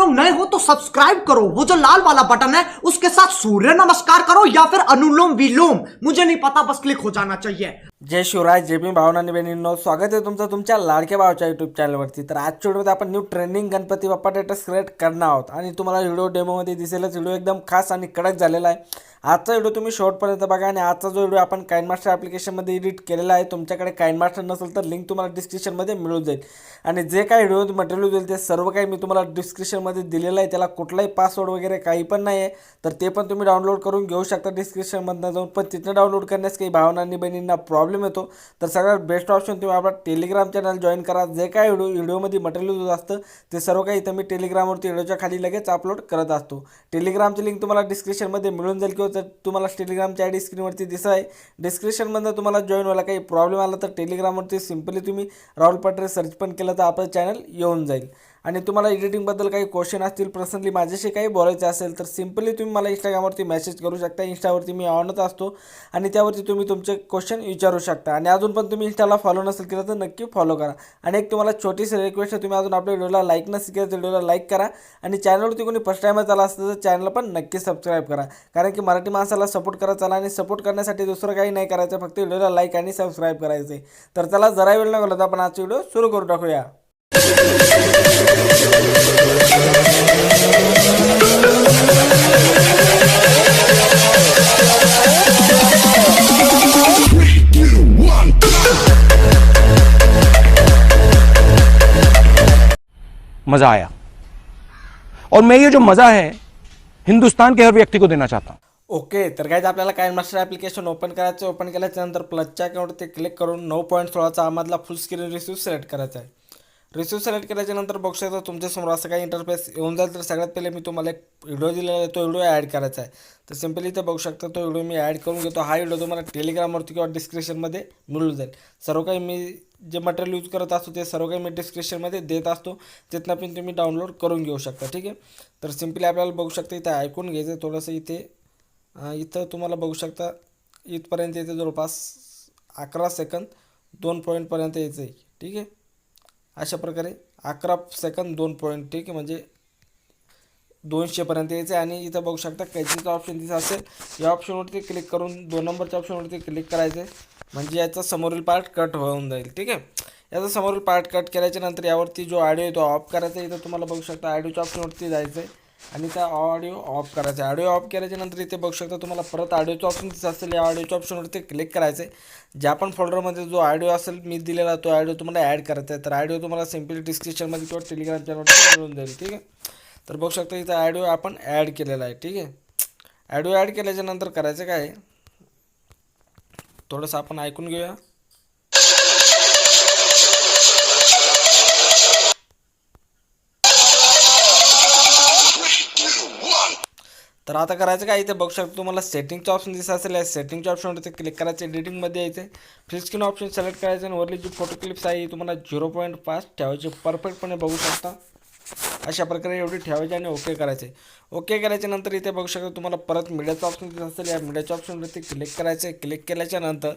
लोग नए हो तो सब्सक्राइब करो। वो जो लाल वाला बटन है उसके साथ सूर्य नमस्कार करो या फिर अनुलोम विलोम। मुझे नहीं पता बस क्लिक हो जाना चाहिए। जय शिवराज जय भीम भावना आणि बहिणींनो स्वागत आहे तुमचं तुमच्या लाडक्या भावाच्या युट्यूब चॅनलवरती तर आजच्या व्हिडिओमध्ये आपण new trending Ganpati Bappa status create करणार आहोत. आणि तुम्हाला व्हिडिओ डेमोमध्ये दिसेलच व्हिडिओ एकदम खास आणि कडक झालेला आहे. आजचा व्हिडिओ तुम्ही शॉर्टपर्यंत बघा आणि आजचा जो व्हिडिओ आपण काइनमास्टर ॲप्लिकेशनमध्ये एडिट केलेला आहे तुमच्याकडे काइनमास्टर नसेल तर लिंक तुम्हाला डिस्क्रिप्शनमध्ये मिळून जाईल. आणि जे काही व्हिडिओ मटेरियल होईल ते सर्व काही मी तुम्हाला डिस्क्रिप्शनमध्ये दिलेलं आहे त्याला कुठलाही पासवर्ड वगैरे काही पण नाही आहे तर ते पण तुम्ही डाउनलोड करून घेऊ शकता डिस्क्रिप्शनमधनं जाऊन. पण तिथनं डाउनलोड करण्यास काही भावनांनी बहिणींना प्रॉब्लेम येतो. तर सगळ्यात बेस्ट ऑप्शन तुम्ही आपला टेलिग्राम चॅनल जॉईन करा. जे काय व्हिडिओ व्हिडिओमध्ये मटेरियल असतं ते सर्व काही इथं मी टेलिग्रामवरती व्हिडिओच्या खाली लगेच अपलोड करत असतो. टेलिग्रामची लिंक तुम्हाला डिस्क्रिप्शनमध्ये मिळून जाईल किंवा जर तुम्हाला टेलिग्रामच्या आय डी स्क्रीनवरती दिसत आहे डिस्क्रिप्शनमधनं तुम्हाला जॉईन व्हायला काही प्रॉब्लेम आला तर टेलिग्रामवरती सिम्पली तुम्ही राहुल पटरे सर्च पण केलं तर आपलं चॅनल येऊन जाईल. आणि तुम्हाला एडिटिंगबद्दल काही क्वेश्चन असतील पर्सनली माझ्याशी काही बोलायचं असेल तर सिम्पली तुम्ही मला इंस्टाग्रामवरती मेसेज करू शकता. इंस्टावरती मी ऑनच असतो आणि त्यावरती तुम्ही तुमचे क्वेश्चन विचारू शकता. आणि अजून पण तुम्ही इंस्टाला फॉलो नसेल केलं तर नक्की फॉलो करा. आणि एक तुम्हाला छोटीशी रिक्वेस्ट आहे तुम्ही अजून आपल्या व्हिडिओला लाईक नसेल केलं तर व्हिडिओला लाईक करा. आणि चॅनलवरती कोणी फर्स्ट टाईमच आला असतं तर चॅनल पण नक्की सबस्क्राईब करा. कारण की मराठी माणसाला सपोर्ट करा चला आणि सपोर्ट करण्यासाठी दुसरं काही नाही करायचं फक्त व्हिडिओला लाईक आणि सबस्क्राईब करायचं आहे तर चला जरा वेळ न तर आपण आजचा व्हिडिओ सुरू करू टाकूया. मज़ा आया। और मैं ये जो मज़ा है हिंदुस्तान के हर व्यक्ति को देना चाहता हूँ। ओके तर काय आपल्याला काय मास्टर ॲप्लिकेशन ओपन करायचं ओपन केल्याच्यानंतर प्लसच्या अकाउंटवरती क्लिक करून नऊ पॉईंट सोळाचा आमधला फुल स्क्रीन रिसिव्ह सिलेक्ट करायचा आहे. रिसिव्ह सिलेक्ट केल्याच्यानंतर बघू शकता तुमच्यासमोर असं काही इंटरफेस येऊन जाईल. तर सगळ्यात पहिले मी तुम्हाला एक व्हिडिओ दिलेला आहे. तो व्हिडिओ ॲड करायचा आहे. तर सिम्पली इथे बघू शकता तो व्हिडिओ मी ॲड करून घेतो. हा व्हिडिओ तुम्हाला टेलिग्रामवरती किंवा डिस्क्रिप्शनमध्ये मिळून जाईल. सर्व काही मी जे मटेरियल यूज करत असतो ते सर्व काही मी डिस्क्रिप्शनमध्ये देत असतो. तिथनं पण तुम्ही डाउनलोड करून घेऊ शकता. ठीक आहे? तर सिम्पली आपल्याला बघू शकता इथे ऐकून घ्यायचं आहे. थोडंसं इथे इथं तुम्हाला बघू शकता इथपर्यंत येते जवळपास अकरा सेकंद दोन पॉईंटपर्यंत यायचं आहे ठीक आहे? अशा प्रकारे अकरा सेकंद दोन पॉईंट ठीक आहे म्हणजे दोनशेपर्यंत यायचं आहे आणि इथं बघू शकता कॅचिंगचा ऑप्शन तिथं असेल. या ऑप्शनवरती क्लिक करून दोन नंबरच्या ऑप्शनवरती क्लिक करायचं आहे म्हणजे याचा समोरील पार्ट कट होऊन जाईल ठीक आहे? याचा समोरील पार्ट कट केल्याच्यानंतर यावरती जो ऑडिओ आहे तो ऑफ करायचा इथं तुम्हाला बघू शकता ऑडिओच्या ऑप्शनवरती जायचं आहे आणि त्या ऑडिओ ऑफ करायचा. आहे ऑडिओ ऑफ केल्याच्यानंतर इथे बघू शकता तुम्हाला परत ऑडिओचं ऑप्शन दिसत असेल. या ऑडिओच्या ऑप्शनवरती क्लिक करायचं आहे ज्या पण फोल्डरमध्ये जो ऑडिओ असेल मी दिलेला तो ऑडिओ तुम्हाला ॲड करायचा आहे. तर ऑडिओ तुम्हाला सिम्पली डिस्क्रिप्शनमध्ये किंवा टेलिग्राम चॅनलवरती मिळून जाईल. ठीक आहे? तर बघू शकता इथं ऑडिओ आपण ॲड केलेला आहे. ठीक आहे? ऑडिओ ॲड केल्याच्यानंतर करायचं काय थोडंसं आपण ऐकून घेऊया. तर आता करायचं काय इथे बघू शकतो तुम्हाला सेटिंगचं ऑप्शन दिसत असेल या सेटिंगच्या ऑप्शनवरती क्लिक करायचं एडिटिंगमध्ये यायचं. फ्री स्क्रीन ऑप्शन सिलेक्ट करायचं आणि वरली जी फोटो क्लिप्स आहे तुम्हाला झिरो पॉईंट पाच ठेवायची. परफेक्टपणे बघू शकता. अशा प्रकारे एवढी ठेवायची आणि ओके करायचे. ओके करायच्या नंतर इथे बघू शकता तुम्हाला परत मीडियाचा ऑप्शन दिसत असेल या मीडियाच्या ऑप्शनवरती क्लिक करायचे क्लिक केल्याच्यानंतर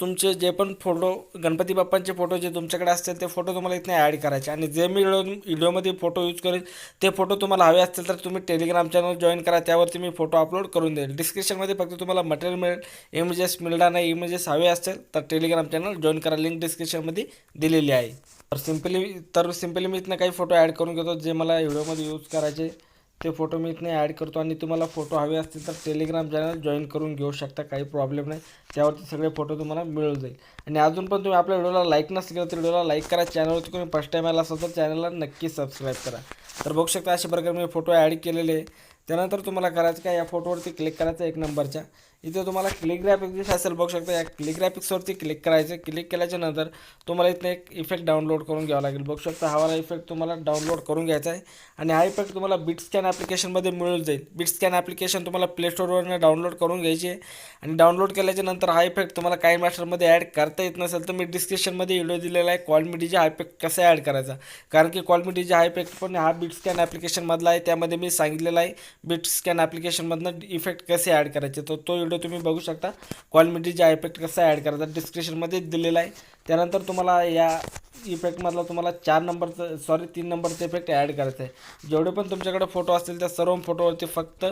तुमचे जे पण फोटो गणपती बाप्पांचे फोटो जे तुमच्याकडे असतील ते फोटो तुम्हाला इथने ॲड करायचे. आणि जे मी व्हिडिओमध्ये फोटो यूज करेल ते फोटो तुम्हाला हवे असतील तर तुम्ही टेलिग्राम चॅनल जॉईन करा. त्यावरती मी फोटो अपलोड करून देईल. डिस्क्रिप्शनमध्ये फक्त तुम्हाला मटेरियल मिळेल इमेजेस मिळणार नाही इमेजेस हवे असतील तर टेलिग्राम चॅनल जॉईन करा. लिंक डिस्क्रिप्शनमध्ये दिलेली आहे. तर सिम्पली तर सिम्पली मी इथनं काही फोटो ॲड करून घेतो जे मला व्हिडिओमध्ये यूज करायचे. ते फोटो मी इथने ॲड करतो आणि तुम्हाला फोटो हवे असतील तर टेलिग्राम चॅनल जॉईन करून घेऊ शकता काही प्रॉब्लेम नाही. त्यावरती सगळे फोटो तुम्हाला मिळून जाईल. आणि अजून पण तुम्ही आपल्या व्हिडिओला लाईक नसेल केलं तर व्हिडिओला लाईक करा. चॅनलवरती कोणी फर्स्ट टाईम आला असाल तर चॅनलला नक्की सबस्क्राईब करा. तर बघू शकता अशा प्रकारे मी फोटो ॲड केलेले आहे. त्यानंतर तुम्हाला करायचं काय या फोटोवरती क्लिक करायचं एक नंबरच्या इथे तुम्हाला क्लिक ग्राफिक्स दिसत असेल बघू शकता या क्लिक ग्राफिक्सवरती क्लिक करायचं. क्लिक केल्याच्यानंतर तुम्हाला इथं एक इफेक्ट डाउनलोड करून घ्यावा लागेल. बघू शकता हा वाला इफेक्ट तुम्हाला डाउनलोड करून घ्यायचा आहे. आणि हा इफेक्ट तुम्हाला बिट स्कॅन ॲप्लिकेशनमध्ये मिळून जाईल. बिट स्कॅन ॲप्लिकेशन तुम्हाला प्ले स्टोरवरनं डाउनलोड करून घ्यायची आहे. आणि डाउनलोड केल्याच्यानंतर हा इफेक्ट तुम्हाला काही मास्टरमध्ये ॲड करता येत नसेल तर मी डिस्क्रिप्शनमध्ये व्हिडिओ दिलेला आहे. कॉल हा इफेक्ट कसा ॲड करायचा? कारण की कॉल हा इफेक्ट पण हा बिट स्कॅन ॲप्लिकेशनमधला आहे. त्यामध्ये मी सांगितलेलं आहे. बिट स्कॅन ॲप्लिकेशनमधनं इफेक्ट कसे ॲड करायचे? तर तो व्हिडिओ तुम्ही बघू शकता. क्वालिटीचा इफेक्ट कसा ॲड करायचा डिस्क्रिप्शनमध्ये दिलेला आहे. त्यानंतर तुम्हाला या इफेक्टमधला तुम्हाला चार नंबरचं सॉरी तीन नंबरचं इफेक्ट ॲड करायचं आहे. जेवढे पण तुमच्याकडे फोटो असतील त्या सर्व फोटोवरती फक्त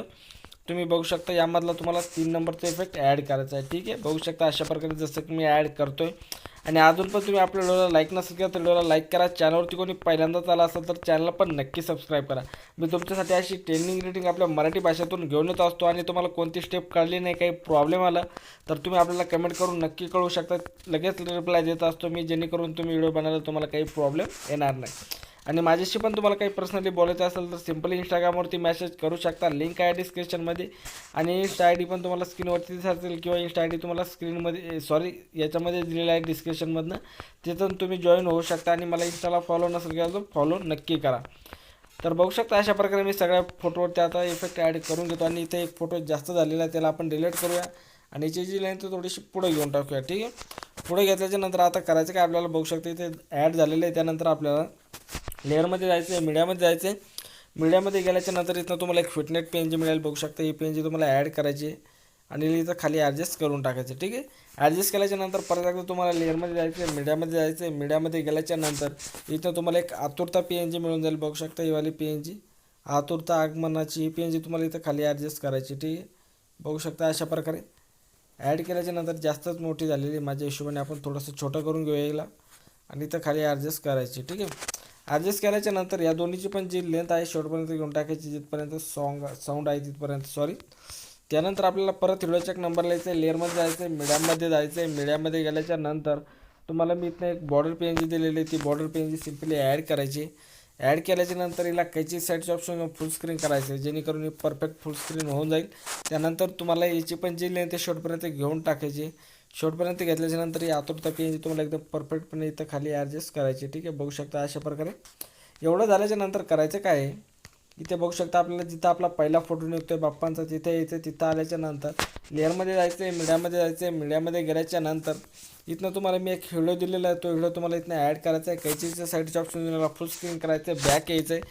तुम्ही बघू शकता यामधला तुम्हाला तीन नंबरचा इफेक्ट ॲड करायचा आहे. ठीक आहे? बघू शकता अशा प्रकारे जसं की मी ॲड करतो आहे आणि अजून पण तुम्ही आपल्या व्हिडिओला लाईक नसेल केलं तर व्हिडिओला लाईक करा. चॅनलवरती कोणी पहिल्यांदाच आला असेल तर चॅनलला पण नक्की सबस्क्राईब करा. मी तुमच्यासाठी अशी ट्रेनिंग रिटिंग आपल्या मराठी भाषेतून घेऊन येत असतो आणि तुम्हाला कोणती स्टेप कळली नाही काही प्रॉब्लेम आला तर तुम्ही आपल्याला कमेंट करून नक्की कळू शकता. लगेच रिप्लाय देत असतो मी जेणेकरून तुम्ही व्हिडिओ बनायला तुम्हाला काही प्रॉब्लेम येणार नाही. आणि माझ्याशी पण तुम्हाला काही पर्सनली बोलायचं असेल तर सिम्पली इंस्टाग्रामवरती मेसेज करू शकता. लिंक आहे डिस्क्रिप्शनमध्ये आणि इन्स्टा आय डी पण तुम्हाला स्क्रीनवरती दिसेल किंवा इन्स्टा आय डी तुम्हाला स्क्रीनमध्ये सॉरी याच्यामध्ये दिलेलं आहे डिस्क्रिप्शनमधनं तिथून तुम्ही जॉईन होऊ शकता आणि मला इंस्टाला फॉलो नसेल केला तर फॉलो नक्की करा. तर बघू शकता अशा प्रकारे मी सगळ्या फोटोवरती आता इफेक्ट ॲड करून घेतो आणि इथे एक फोटो जास्त झालेला आहे त्याला आपण डिलीट करूया. आणि याची जी लाईन तर थोडीशी पुढे घेऊन टाकूया ठीक आहे? पुढे घेतल्याच्या नंतर आता करायचं काय? आपल्याला बघू शकता इथे ॲड झालेलं आहे त्यानंतर आपल्याला लेअरमध्ये जायचं आहे मीडियामध्ये जायचं आहे. मीडियामध्ये गेल्याच्यानंतर इथनं तुम्हाला एक फिटनेट पेन जी मिळेल बघू शकता. ही पेन जी तुम्हाला ॲड करायची आहे. आणि इथं खाली ॲडजस्ट करून टाकायचं ठीक आहे? ॲडजस्ट केल्याच्यानंतर परत एकदा तुम्हाला लेअरमध्ये जायचं आहे मीडियामध्ये जायचं आहे. मीडियामध्ये गेल्याच्यानंतर इथं तुम्हाला एक आतुरता पी एन जी मिळून जाईल बघू शकता ही वाली पी एन जी आतुरता आगमनाची ही पी एन जी तुम्हाला इथं खाली ॲडजस्ट करायची ठीक आहे? बघू शकता अशा प्रकारे. ॲड केल्याच्यानंतर जास्तच मोठी झालेली आहे. माझ्या हिशोबाने आपण थोडंसं छोटं करून घेऊया याला आणि इथं खाली ॲडजस्ट करायची ठीक आहे? ॲडजस्ट करायच्या नंतर या दोन्हीची पण जी लेंथ आहे शेवटपर्यंत घेऊन टाकायची जिथपर्यंत सॉंग साऊंड आहे तिथपर्यंत सॉरी त्यानंतर आपल्याला परत हिडोचेक एक नंबरला आहे लेअरमध्ये जायचं आहे मिड्यामध्ये जायचं आहे मीडियममध्ये गेल्याच्यानंतर तुम्हाला मी इथनं एक बॉर्डर पेन जी दिलेली ती बॉर्डर पेन जी सिम्पली ॲड करायची. ॲड केल्याच्यानंतर हिला कैची साईडचे ऑप्शन फुल स्क्रीन करायचं आहे. जेणेकरून ही परफेक्ट फुल स्क्रीन होऊन जाईल. त्यानंतर तुम्हाला याची पण जी लेंथ आहे शेवटपर्यंत घेऊन टाकायची. शेवटपर्यंत घेतल्याच्यानंतर ही आतुरता पेन जी तुम्हाला एकदम परफेक्टपणे इथं खाली ॲडजस्ट करायची ठीक आहे? बघू शकता अशा प्रकारे. एवढं झाल्याच्यानंतर करायचं काय आहे? इथे बघू शकता आपल्याला जिथं आपला पहिला फोटो निघतो आहे बाप्पांचा तिथे यायचं तिथं आल्याच्यानंतर लेअरमध्ये जायचं आहे मीडियामध्ये जायचं आहे मीडियामध्ये गेल्याच्यानंतर इथनं तुम्हाला मी एक व्हिडिओ दिलेला आहे तो व्हिडिओ तुम्हाला इथनं ॲड करायचा आहे. कैचीच्या साईडच्या ऑप्शन फुल स्क्रीन करायचं आहे बॅक यायचं आहे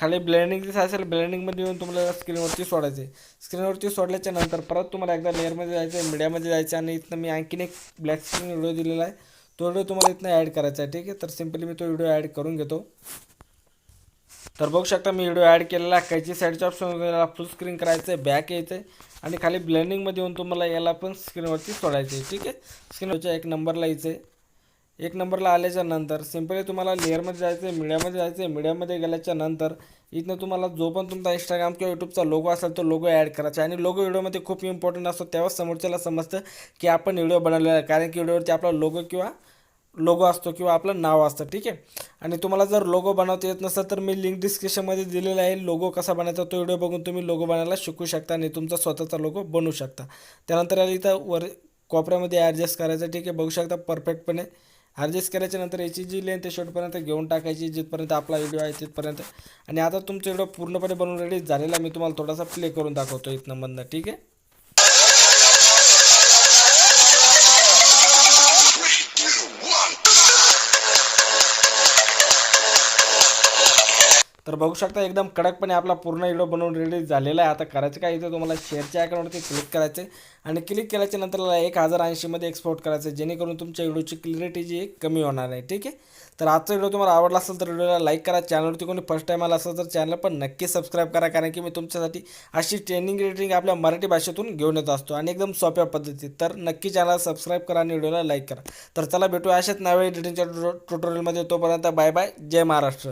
खाली ब्लेंडिंग दिसत असेल ब्लेंडिंगमध्ये येऊन तुम्हाला स्क्रीनवरती सोडायचे. स्क्रीनवरती सोडल्याच्या नंतर परत तुम्हाला एकदा लेअरमध्ये जायचं आहे मीडियामध्ये जायचं आहे आणि इथनं मी आणखीन एक ब्लॅक स्क्रीन व्हिडिओ दिलेला आहे. तो व्हिडिओ तुम्हाला इथनं ॲड करायचा आहे ठीक आहे? तर सिम्पली मी तो व्हिडिओ ॲड करून घेतो. तर बघू शकता मी व्हिडिओ ॲड केलेला आहे. कायची साईडच्या ऑप्शन याला फुल स्क्रीन करायचं आहे बॅक यायचं आहे आणि खाली ब्लेंडिंगमध्ये येऊन तुम्हाला याला पण स्क्रीनवरती सोडायचं आहे ठीक आहे? स्क्रीनवरच्या एक नंबरला यायचं आहे एक नंबरला आल्याच्यानंतर सिम्पली तुम्हाला लेअरमध्ये जायचं आहे मीडियामध्ये जायचं आहे मीडियामध्ये गेल्याच्यानंतर इथनं तुम्हाला जो पण तुमचा इंस्टाग्राम किंवा यूट्यूबचा लोगो असेल तो लोगो ॲड करायचा. आणि लोगो व्हिडिओमध्ये खूप इम्पॉर्टंट असतो तेव्हाच समोरच्याला समजतं की आपण व्हिडिओ बनवलेला आहे. कारण की व्हिडिओवरती आपला लोगो किंवा लोगो असतो किंवा आपलं नाव असतं ठीक आहे? आणि तुम्हाला जर लोगो बनवता येत नसेल तर मी लिंक डिस्क्रिप्शनमध्ये दिलेला आहे. लोगो कसा बनायचा तो व्हिडिओ बघून तुम्ही लोगो बनायला शिकू शकता आणि तुमचा स्वतःचा लोगो बनवू शकता. त्यानंतर आली इथं वर कोपऱ्यामध्ये ॲडजस्ट करायचं ठीक आहे? बघू शकता परफेक्टपणे ॲडजस्ट केल्याच्यानंतर याची जी लेंथ आहे शेवटपर्यंत घेऊन टाकायची जिथपर्यंत आपला व्हिडिओ आहे तिथपर्यंत. आणि आता तुमचा व्हिडिओ पूर्णपणे बनवून रेडी झालेला मी तुम्हाला थोडासा प्ले करून दाखवतो इथनं मधनं ठीक आहे? तर बघू शकता एकदम कडकपणे आपला पूर्ण व्हिडिओ बनवून रेडी झालेला आहे. आता करायचं काय इथं तुम्हाला शेअरच्या अकाउंटवरती क्लिक करायचं आहे. आणि क्लिक केल्याच्या नंतरला एक हजार ऐंशीमध्ये एक्सपोर्ट करायचं आहे. जेणेकरून तुमच्या व्हिडिओची क्लिअरिटी जी आहे कमी होणार आहे. ठीक आहे? तर आजचा व्हिडिओ तुम्हाला आवडला असेल तर व्हिडिओला लाईक करा. चॅनलवरती कोणी फर्स्ट टाईम आला असेल तर चॅनल पण नक्की सबस्क्राईब करा. कारण की मी तुमच्यासाठी अशी ट्रेनिंग रेटिंग आपल्या मराठी भाषेतून घेऊन येत असतो. आणि एकदम सोप्या पद्धतीत. तर नक्की चॅनल सबस्क्राईब करा आणि व्हिडिओला लाईक करा. तर चला भेटूया अशाच नव्या एडिटिंगच्या ट्युटोरियलमध्ये तोपर्यंत बाय बाय जय महाराष्ट्र.